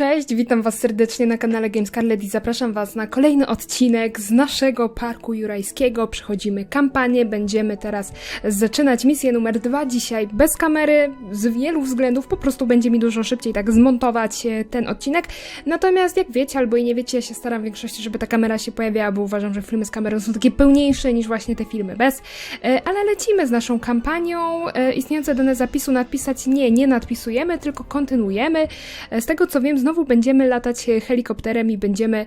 Cześć, witam Was serdecznie na kanale Games Scarlet i zapraszam Was na kolejny odcinek z naszego parku jurajskiego. Przechodzimy kampanię, będziemy teraz zaczynać misję numer dwa. Dzisiaj bez kamery, z wielu względów, po prostu będzie mi dużo szybciej tak zmontować e, ten odcinek. Natomiast jak wiecie albo i nie wiecie, ja się staram w większości, żeby ta kamera się pojawiała, bo uważam, że filmy z kamerą są takie pełniejsze niż właśnie te filmy bez. E, Ale lecimy z naszą kampanią. E, Istniejące dane zapisu nadpisać nie, nie nadpisujemy, tylko kontynuujemy. Z tego co wiem, znowu będziemy latać helikopterem i będziemy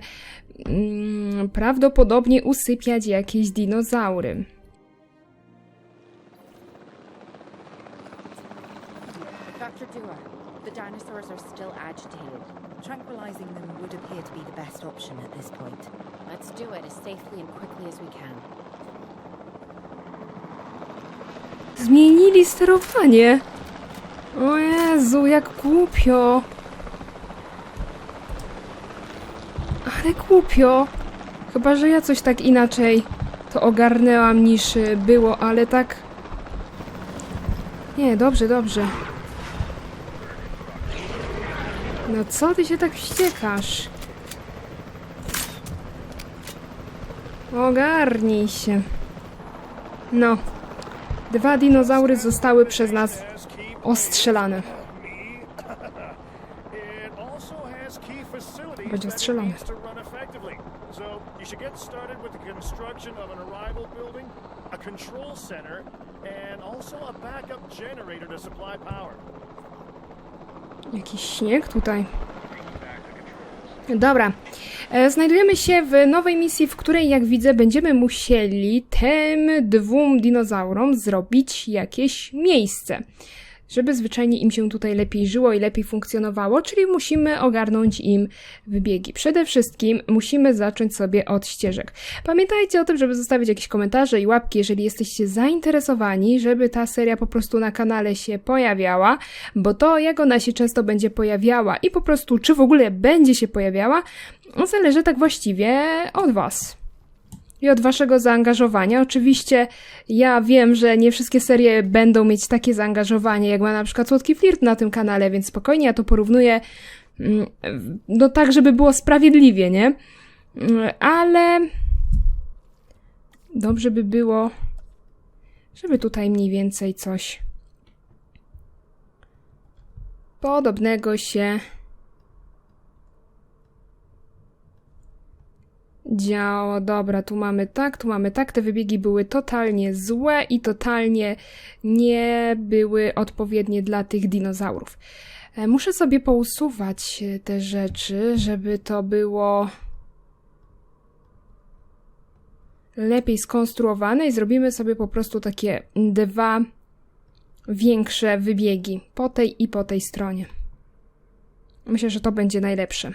mm, prawdopodobnie usypiać jakieś dinozaury. Dr. Dua, the dinosaurs are still agitated. Tranquilizing them would appear to be the best option at this point. Let's do it as safely and quickly as we can. Zmienili sterowanie. O Jezu, jak głupio. Ale głupio. Chyba, że ja coś tak inaczej to ogarnęłam niż y, było, ale tak... Nie, dobrze, dobrze. No co ty się tak wściekasz? Ogarnij się. No. Dwa dinozaury zostały przez nas ostrzelane. Będzie Będzie construction of an arrival building, a control center, and also a backup generator to supply power. Jakiś śnieg tutaj. Dobra. E, Znajdujemy się w nowej misji, w której, jak widzę, będziemy musieli tym dwóm dinozaurom zrobić jakieś miejsce. Żeby zwyczajnie im się tutaj lepiej żyło i lepiej funkcjonowało, czyli musimy ogarnąć im wybiegi. Przede wszystkim musimy zacząć sobie od ścieżek. Pamiętajcie o tym, żeby zostawić jakieś komentarze i łapki, jeżeli jesteście zainteresowani, żeby ta seria po prostu na kanale się pojawiała, bo to, jak ona się często będzie pojawiała i po prostu, czy w ogóle będzie się pojawiała, zależy tak właściwie od Was i od waszego zaangażowania. Oczywiście ja wiem, że nie wszystkie serie będą mieć takie zaangażowanie, jak ma na przykład Słodki Flirt na tym kanale, więc spokojnie ja to porównuję mm, no tak, żeby było sprawiedliwie, nie? Mm, Ale dobrze by było, żeby tutaj mniej więcej coś podobnego się działo. Dobra, tu mamy tak, tu mamy tak. Te wybiegi były totalnie złe i totalnie nie były odpowiednie dla tych dinozaurów. E, Muszę sobie pousuwać e, te rzeczy, żeby to było lepiej skonstruowane i zrobimy sobie po prostu takie dwa większe wybiegi po tej i po tej stronie. Myślę, że to będzie najlepsze.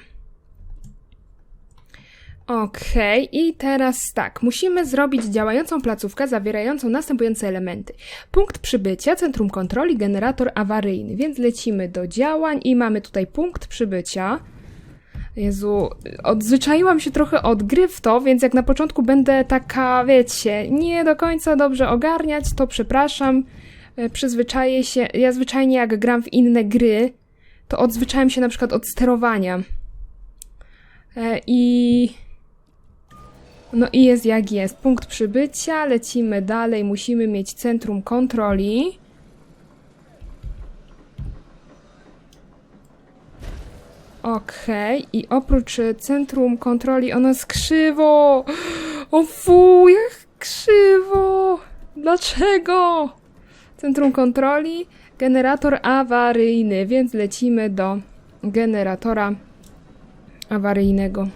Okej, i teraz tak, musimy zrobić działającą placówkę zawierającą następujące elementy. Punkt przybycia, centrum kontroli, generator awaryjny, więc lecimy do działań i mamy tutaj punkt przybycia. Jezu, odzwyczaiłam się trochę od gry w to, więc jak na początku będę taka, wiecie, nie do końca dobrze ogarniać, to przepraszam, e, przyzwyczaję się, ja zwyczajnie jak gram w inne gry, to odzwyczaiłem się na przykład od sterowania. E, I no i jest jak jest. Punkt przybycia, lecimy dalej, musimy mieć centrum kontroli. Okej, i oprócz e, centrum kontroli ono jest krzywo. O fu, jak krzywo. Dlaczego? Centrum kontroli, generator awaryjny, więc lecimy do generatora awaryjnego.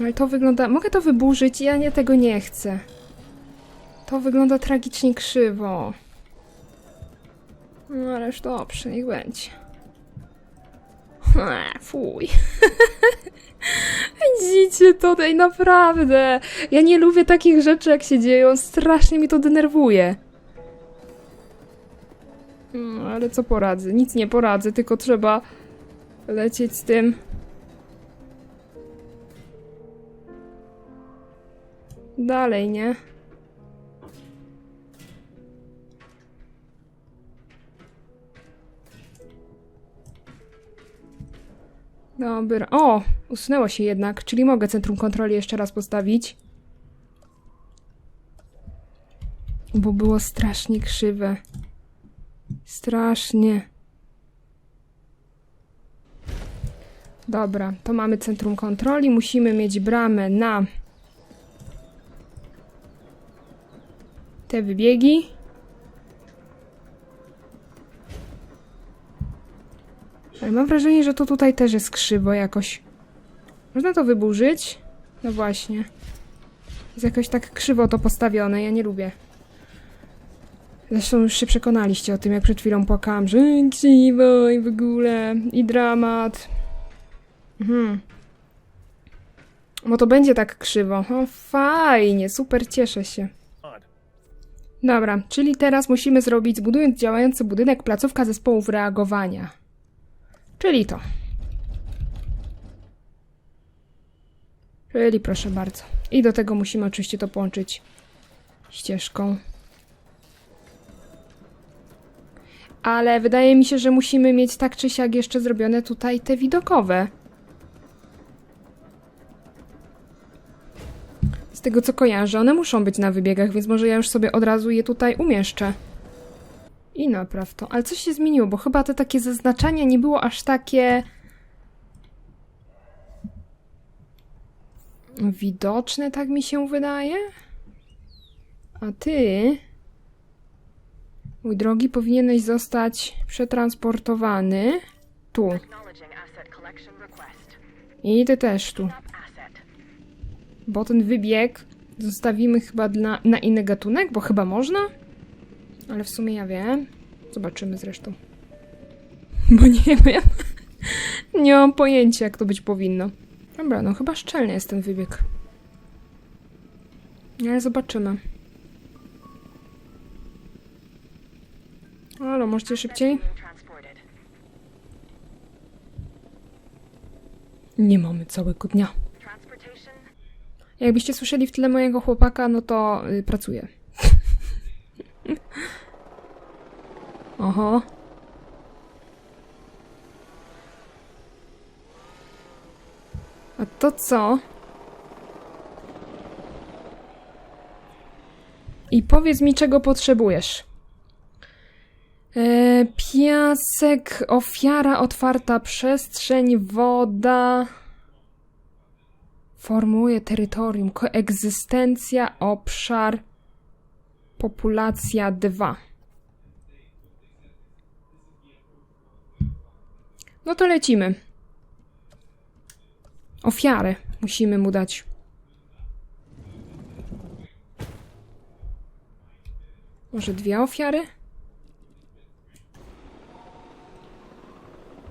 Ale to wygląda. Mogę to wyburzyć, ja nie tego nie chcę. To wygląda tragicznie krzywo. No ależ dobrze, niech będzie. Eee, Fuj. Widzicie tutaj, naprawdę. Ja nie lubię takich rzeczy, jak się dzieją. Strasznie mi to denerwuje. No, ale co poradzę? Nic nie poradzę, tylko trzeba lecieć z tym. dalej, nie? Dobra. O! Usunęło się jednak, czyli mogę centrum kontroli jeszcze raz postawić. Bo było strasznie krzywe. Strasznie. Dobra, to mamy centrum kontroli. Musimy mieć bramę na te wybiegi. Ale mam wrażenie, że to tutaj też jest krzywo jakoś. Można to wyburzyć? No właśnie. Jest jakoś tak krzywo to postawione, ja nie lubię. Zresztą już się przekonaliście o tym, jak przed chwilą płakałam, że i w ogóle, i dramat. Mhm. Bo to będzie tak krzywo. O, fajnie, super, cieszę się. Dobra, czyli teraz musimy zrobić, zbudując działający budynek, placówka zespołów reagowania. Czyli to. Czyli proszę bardzo. I do tego musimy oczywiście to połączyć ścieżką. Ale wydaje mi się, że musimy mieć tak czy siak jeszcze zrobione tutaj te widokowe. Z tego co kojarzę, one muszą być na wybiegach, więc może ja już sobie od razu je tutaj umieszczę. I napraw to. Ale coś się zmieniło, bo chyba te takie zaznaczanie nie było aż takie... Widoczne, tak mi się wydaje. A ty... Mój drogi, powinieneś zostać przetransportowany tu. I ty też tu. Bo ten wybieg zostawimy chyba na inny gatunek, bo chyba można. Ale w sumie ja wiem. Zobaczymy zresztą. Bo nie wiem. nie mam pojęcia, jak to być powinno. Dobra, no chyba szczelny jest ten wybieg. Ale zobaczymy. Halo, możecie szybciej? Nie mamy całego dnia. Jakbyście słyszeli w tle mojego chłopaka, no to y, pracuję. Oho. A to co? I powiedz mi, czego potrzebujesz. E, piasek, ofiara, otwarta przestrzeń, woda. Formułuje terytorium, koegzystencja, obszar, populacja 2. No to lecimy. Ofiarę musimy mu dać. Może dwie ofiary?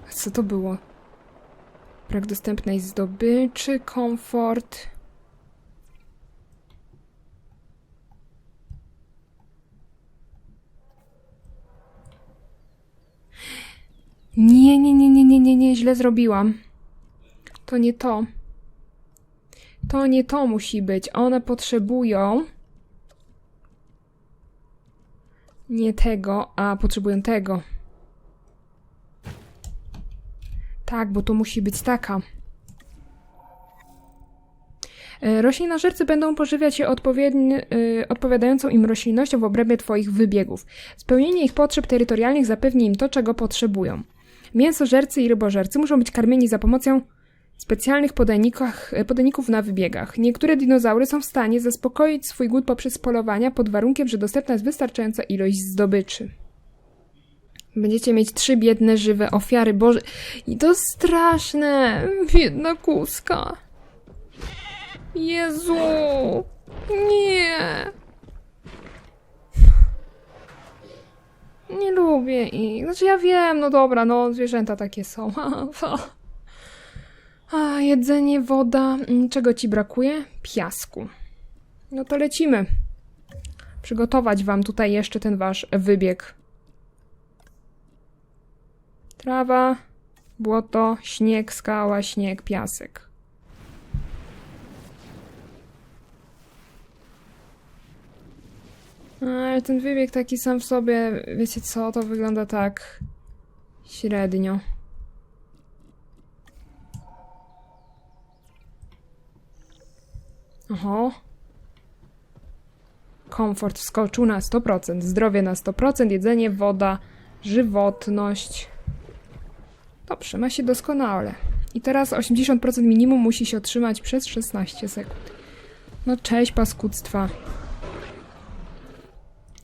Co to było? Brak dostępnej zdobyczy, komfort. Nie, nie, nie, nie, nie, nie, nie, źle zrobiłam. To nie to. To nie to musi być. One potrzebują. Nie tego, a potrzebują tego. Tak, bo to musi być taka. E, Roślinożercy będą pożywiać się odpowiedni- y, odpowiadającą im roślinnością w obrębie Twoich wybiegów. Spełnienie ich potrzeb terytorialnych zapewni im to, czego potrzebują. Mięsożercy i rybożercy muszą być karmieni za pomocą specjalnych podajnikach, e, podajników na wybiegach. Niektóre dinozaury są w stanie zaspokoić swój głód poprzez polowania pod warunkiem, że dostępna jest wystarczająca ilość zdobyczy. Będziecie mieć trzy biedne, żywe ofiary. Boże, i to straszne. Biedna kuska. Jezu. Nie. Nie lubię ich. Znaczy ja wiem, no dobra, no zwierzęta takie są. A, jedzenie, woda. Mm, Czego ci brakuje? Piasku. No to lecimy. Przygotować wam tutaj jeszcze ten wasz wybieg. Trawa, błoto, śnieg, skała, śnieg, piasek. No, ale ten wybieg taki sam w sobie, wiecie co, to wygląda tak średnio. Oho. Komfort wskoczył na 100%, zdrowie na 100%, jedzenie, woda, żywotność. Dobrze, ma się doskonale. I teraz 80% minimum musi się otrzymać przez 16 sekund. No cześć, paskudztwa.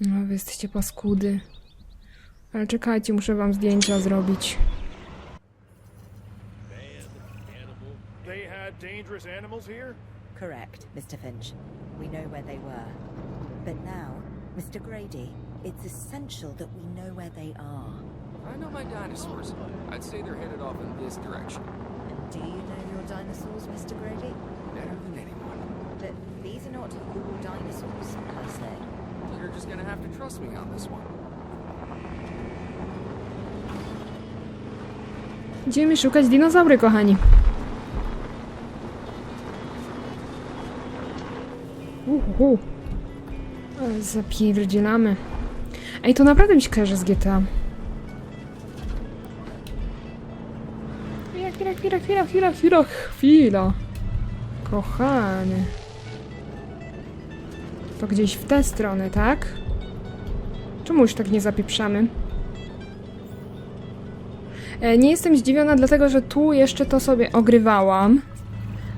No, wy jesteście paskudy. Ale czekajcie, muszę wam zdjęcia zrobić. Dangerous animals here? Correct, Mr. Finch. We know where they were. But now, Mr. Grady, it's essential that we know where they are. I know my dinosaurs. I'd say they're headed off in this direction. And do you know your dinosaurs, Mr. Grady? Better than anyone. But these are not your dinosaurs, per se. You're just gonna have to trust me on this one. Idziemy szukać dinozaury, kochani. Uhu. Zapierdzielamy. Ej, to naprawdę mi się kojarzy z GTA. Chwila, chwila, chwila, chwila, chwila. Kochany. To gdzieś w tę stronę, tak? Czemu już tak nie zapieprzamy? E, Nie jestem zdziwiona, dlatego że tu jeszcze to sobie ogrywałam,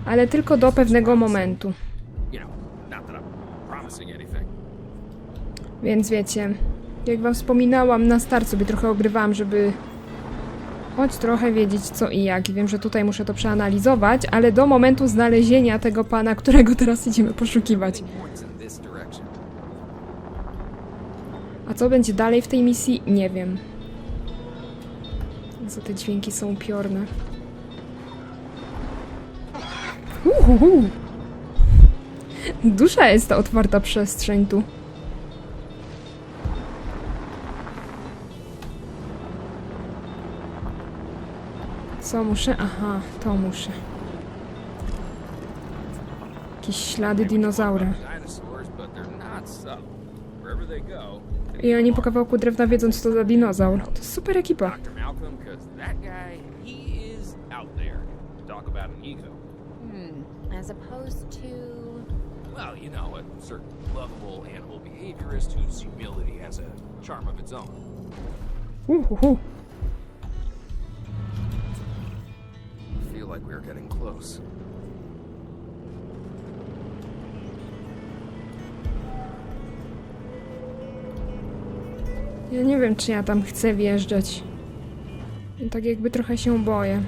ale tylko do pewnego momentu. Więc wiecie, jak wam wspominałam, na start sobie trochę ogrywałam, żeby choć trochę wiedzieć co i jak. I wiem, że tutaj muszę to przeanalizować, ale do momentu znalezienia tego pana, którego teraz idziemy poszukiwać. A co będzie dalej w tej misji, nie wiem. Co te dźwięki są upiorne. Uhuhu. Duża jest ta otwarta przestrzeń tu. Co muszę? Aha, to muszę. Jakieś ślady dinozaura. I oni po kawałku drewna wiedzą, co to za dinozaur. To jest super ekipa. Hmm. As opposed to. Well, you know, a certain lovable animal behaviorist whose humility has a charm of its own. Uhuhu. I feel like we're getting close. Ja nie wiem, czy ja tam chcę wjeżdżać. Tak jakby trochę się boję.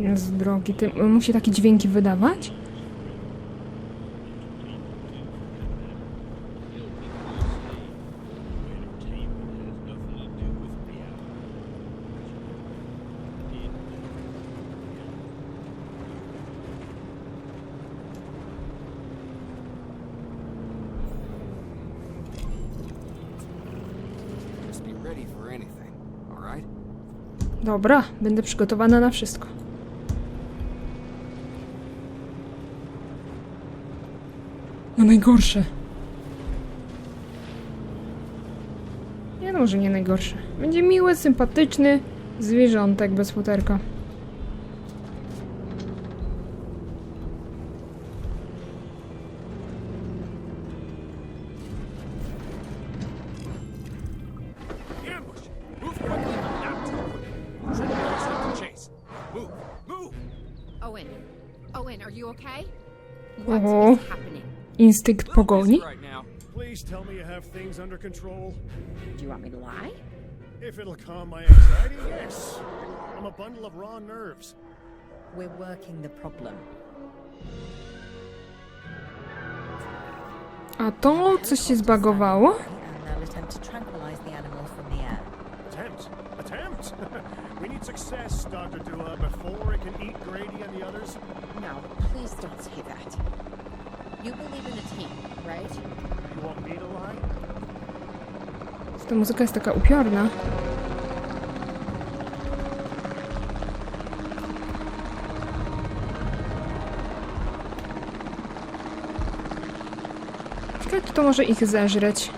Jest drogi, ty musi takie dźwięki wydawać? Dobra, będę przygotowana na wszystko. No najgorsze. Nie no, może nie najgorsze. Będzie miły, sympatyczny zwierzątek bez futerka. Owen. Owen, are you okay? What is happening? Instynkt pogoni? right now. Please tell me you have things under control. Do you want me to lie? If it'll calm my anxiety, yes. I'm a bundle of raw nerves. We're working the problem. A to coś się zbagowało? And they'll attempt to tranquilize the animal from the air. Attempt. Attempt. we need success, Dr. Dua, before it can eat Grady and the others. No, please don't say that. Ta muzyka jest taka upiorna. Ciekawe, to może ich zeżreć.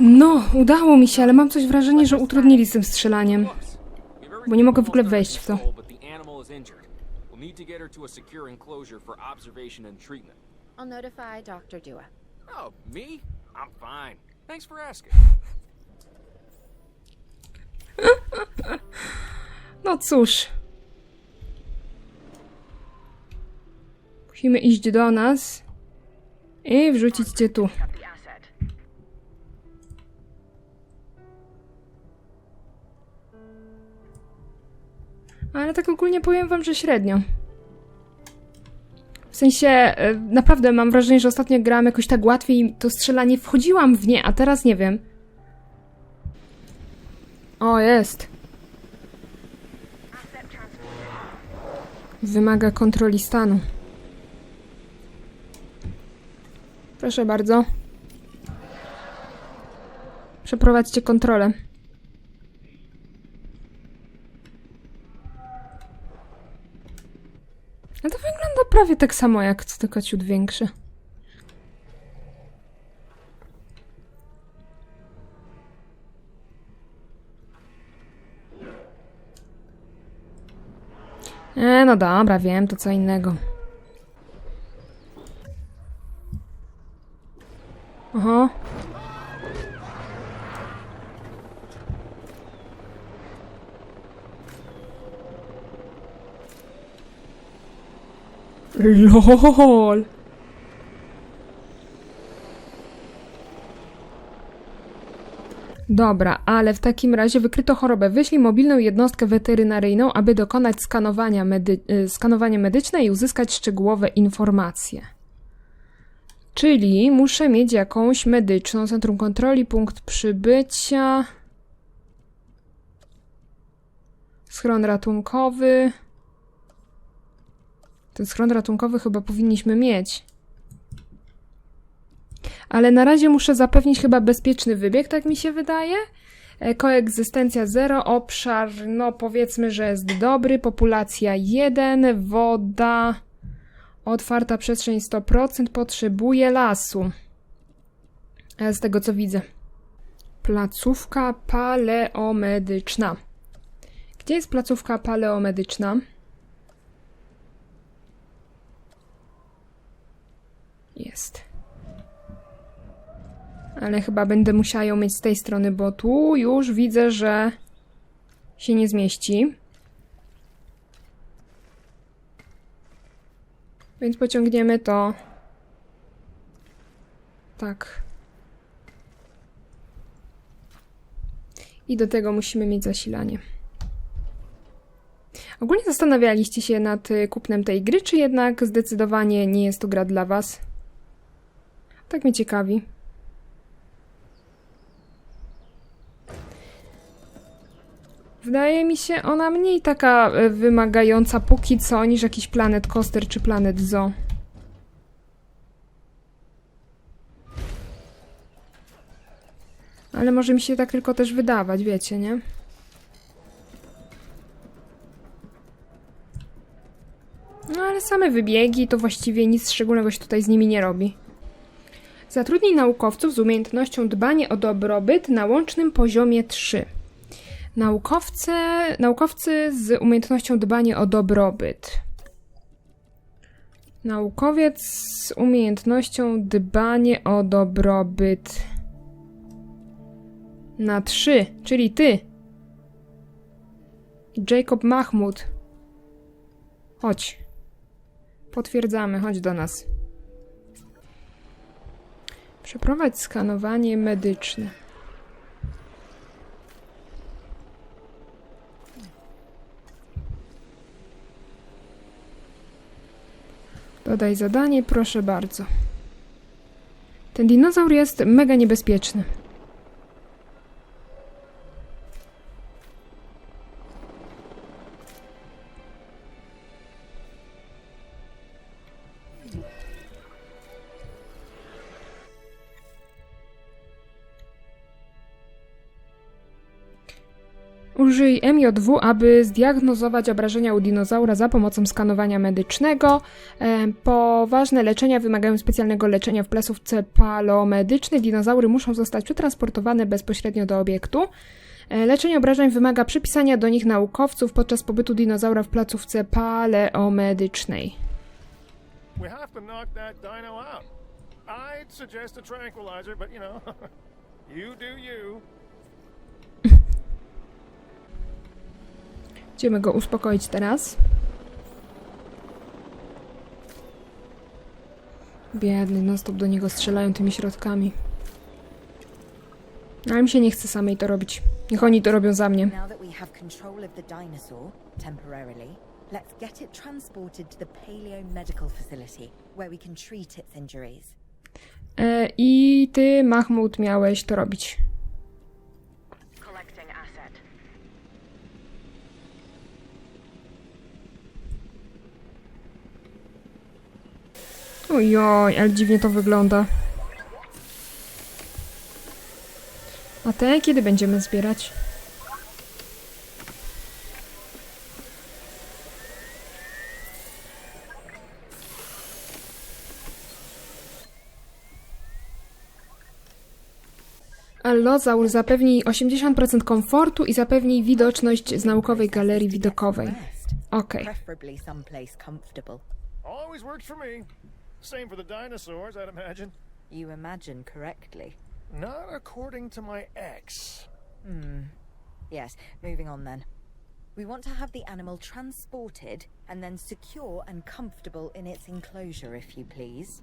No, udało mi się, ale mam coś wrażenie, że utrudnili z tym strzelaniem. Bo nie mogę w ogóle wejść w to. But the animal is injured. We'll need to get her to a secure enclosure for observation and treatment. I'll notify Dr. Dua. Oh, me? I'm fine. Thanks for asking. No cóż. Musimy iść do nas i wrzucić cię tu. Ale tak ogólnie powiem wam, że średnio. W sensie, e, naprawdę mam wrażenie, że ostatnio grałam jakoś tak łatwiej i to strzelanie wchodziłam w nie, a teraz nie wiem. O, jest. Wymaga kontroli stanu. Proszę bardzo. Przeprowadźcie kontrolę. No to wygląda prawie tak samo jak tylko ciut większy. E, no dobra, wiem, to co innego. Oho. LOL. Dobra, ale w takim razie wykryto chorobę. Wyślij mobilną jednostkę weterynaryjną, aby dokonać skanowania, medy y, medyczne i uzyskać szczegółowe informacje. Czyli muszę mieć jakąś medyczną, centrum kontroli, punkt przybycia, schron ratunkowy. Ten schron ratunkowy chyba powinniśmy mieć. Ale na razie muszę zapewnić chyba bezpieczny wybieg, tak mi się wydaje. E, Koegzystencja 0, obszar, no powiedzmy, że jest dobry, populacja 1, woda, otwarta przestrzeń 100%, potrzebuje lasu. E, Z tego co widzę. Placówka paleomedyczna. Gdzie jest placówka paleomedyczna? Jest. Ale chyba będę musiała ją mieć z tej strony, bo tu już widzę, że się nie zmieści. Więc pociągniemy to tak. I do tego musimy mieć zasilanie. Ogólnie zastanawialiście się nad y, kupnem tej gry, czy jednak zdecydowanie nie jest to gra dla Was? Tak mnie ciekawi. Wydaje mi się ona mniej taka e, wymagająca póki co niż jakiś Planet Coaster czy Planet Zoo. Ale może mi się tak tylko też wydawać, wiecie, nie? No ale same wybiegi to właściwie nic szczególnego się tutaj z nimi nie robi. Zatrudnij naukowców z umiejętnością dbanie o dobrobyt na łącznym poziomie 3. Naukowcy, naukowcy z umiejętnością dbanie o dobrobyt. Naukowiec z umiejętnością dbanie o dobrobyt. Na trzy, czyli ty. Jacob Mahmud. Chodź. Potwierdzamy, chodź do nas. Przeprowadź skanowanie medyczne. Dodaj zadanie, proszę bardzo. Ten dinozaur jest mega niebezpieczny. Użyj MJW, aby zdiagnozować obrażenia u dinozaura za pomocą skanowania medycznego. E, Poważne leczenia wymagają specjalnego leczenia w placówce palomedycznej. Dinozaury muszą zostać przetransportowane bezpośrednio do obiektu. E, Leczenie obrażeń wymaga przypisania do nich naukowców podczas pobytu dinozaura w placówce paleomedycznej. We have to knock that dino out. I'd suggest a tranquilizer, but you know, you do you. Idziemy go uspokoić teraz. Biedny, non stop do niego strzelają tymi środkami. Ale mi się nie chce samej to robić. Niech oni to robią za mnie. Now that we have control of the dinosaur, temporarily, let's get it transported to the Paleo Medical Facility, where we can treat its injuries. E, I ty, Mahmud, miałeś to robić. Ojoj, ale dziwnie to wygląda. A te kiedy będziemy zbierać? Allozaur zapewni 80% komfortu i zapewni widoczność z naukowej galerii widokowej. Okej. preferably Same for the dinosaurs, I'd imagine. You imagine correctly. Not according to my ex. Yes, moving on then. We want to have the animal transported and then secure and comfortable in its enclosure, if you please.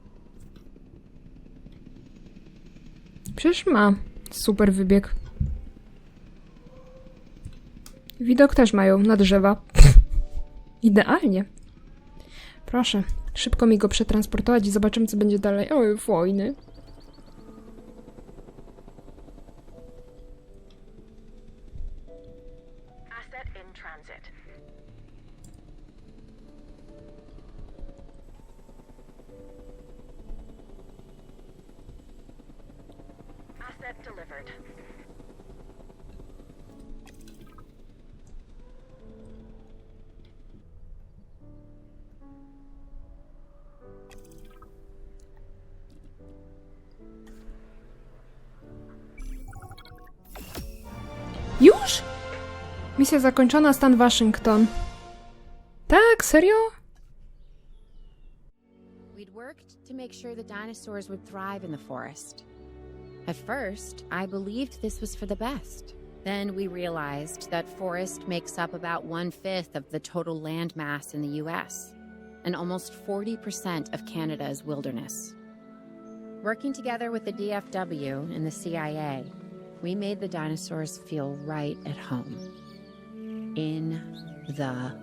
Przecież ma super wybieg. Widok też mają na drzewa. Idealnie. Proszę, szybko mi go przetransportować i zobaczymy, co będzie dalej. Oj, wojny. Misja zakończona, stan Waszyngton. Tak, serio? We'd worked to make sure the dinosaurs would thrive in the forest. At first, I believed this was for the best. Then we realized that forest makes up about one fifth of the total land mass in the US, and almost 40% of Canada's wilderness. Working together with the DFW and the CIA, we made the dinosaurs feel right at home. In the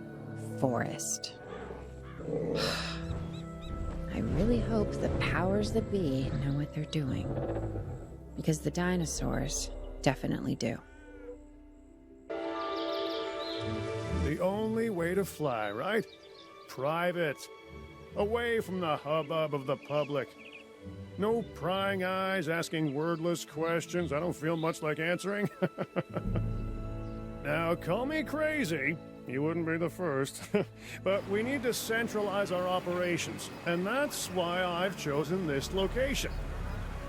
forest. I really hope the powers that be know what they're doing. Because the dinosaurs definitely do. The only way to fly, right? Private. Away from the hubbub of the public. No prying eyes asking wordless questions I don't feel much like answering. now, call me crazy. You wouldn't be the first. but we need to centralize our operations, and that's why I've chosen this location.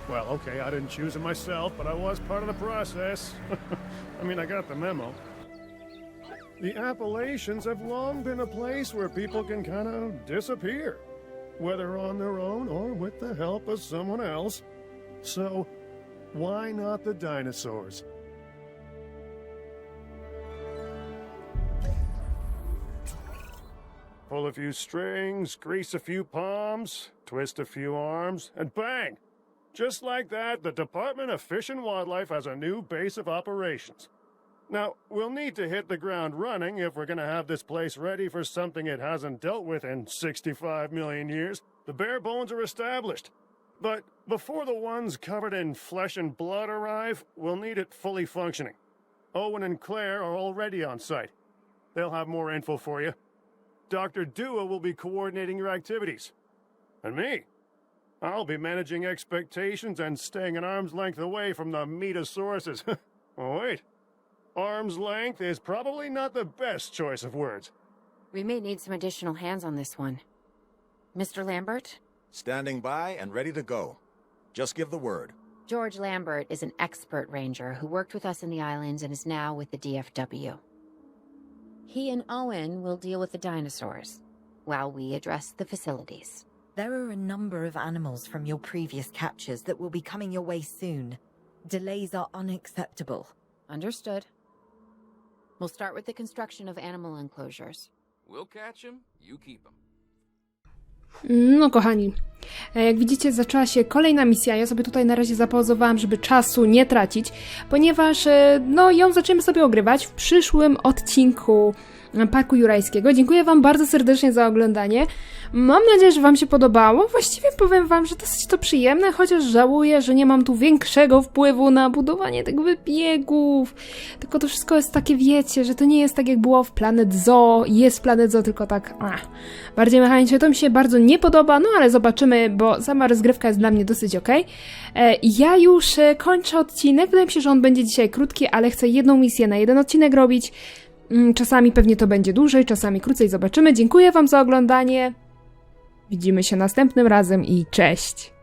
Well, okay, I didn't choose it myself, but I was part of the process. I mean, I got the memo. The Appalachians have long been a place where people can kind of disappear, whether on their own or with the help of someone else. So, why not the dinosaurs? Pull a few strings, grease a few palms, twist a few arms, and bang! Just like that, the Department of Fish and Wildlife has a new base of operations. Now, we'll need to hit the ground running if we're going to have this place ready for something it hasn't dealt with in 65 million years. The bare bones are established. But before the ones covered in flesh and blood arrive, we'll need it fully functioning. Owen and Claire are already on site. They'll have more info for you. Dr. Dua will be coordinating your activities. And me? I'll be managing expectations and staying an arm's length away from the metosauruses. oh, wait. Arm's length is probably not the best choice of words. We may need some additional hands on this one. Mr. Lambert? Standing by and ready to go. Just give the word. George Lambert is an expert ranger who worked with us in the islands and is now with the DFW. He and Owen will deal with the dinosaurs while we address the facilities. There are a number of animals from your previous captures that will be coming your way soon. Delays are unacceptable. Understood. We'll start with the construction of animal enclosures. We'll catch him, you keep him. No, kochani, e, jak widzicie, zaczęła się kolejna misja. Ja sobie tutaj na razie zapauzowałam, żeby czasu nie tracić, ponieważ e, no, ją zaczniemy sobie ogrywać w przyszłym odcinku Parku Jurajskiego. Dziękuję Wam bardzo serdecznie za oglądanie. Mam nadzieję, że Wam się podobało. Właściwie powiem Wam, że dosyć to przyjemne, chociaż żałuję, że nie mam tu większego wpływu na budowanie tych wybiegów. Tylko to wszystko jest takie, wiecie, że to nie jest tak jak było w Planet Zoo. Jest Planet Zoo, tylko tak ach, bardziej mechanicznie. To mi się bardzo nie podoba, no ale zobaczymy, bo sama rozgrywka jest dla mnie dosyć ok. E, ja już e, kończę odcinek. Wydaje mi się, że on będzie dzisiaj krótki, ale chcę jedną misję na jeden odcinek robić. Mm, Czasami pewnie to będzie dłużej, czasami krócej, zobaczymy. Dziękuję Wam za oglądanie. Widzimy się następnym razem i cześć!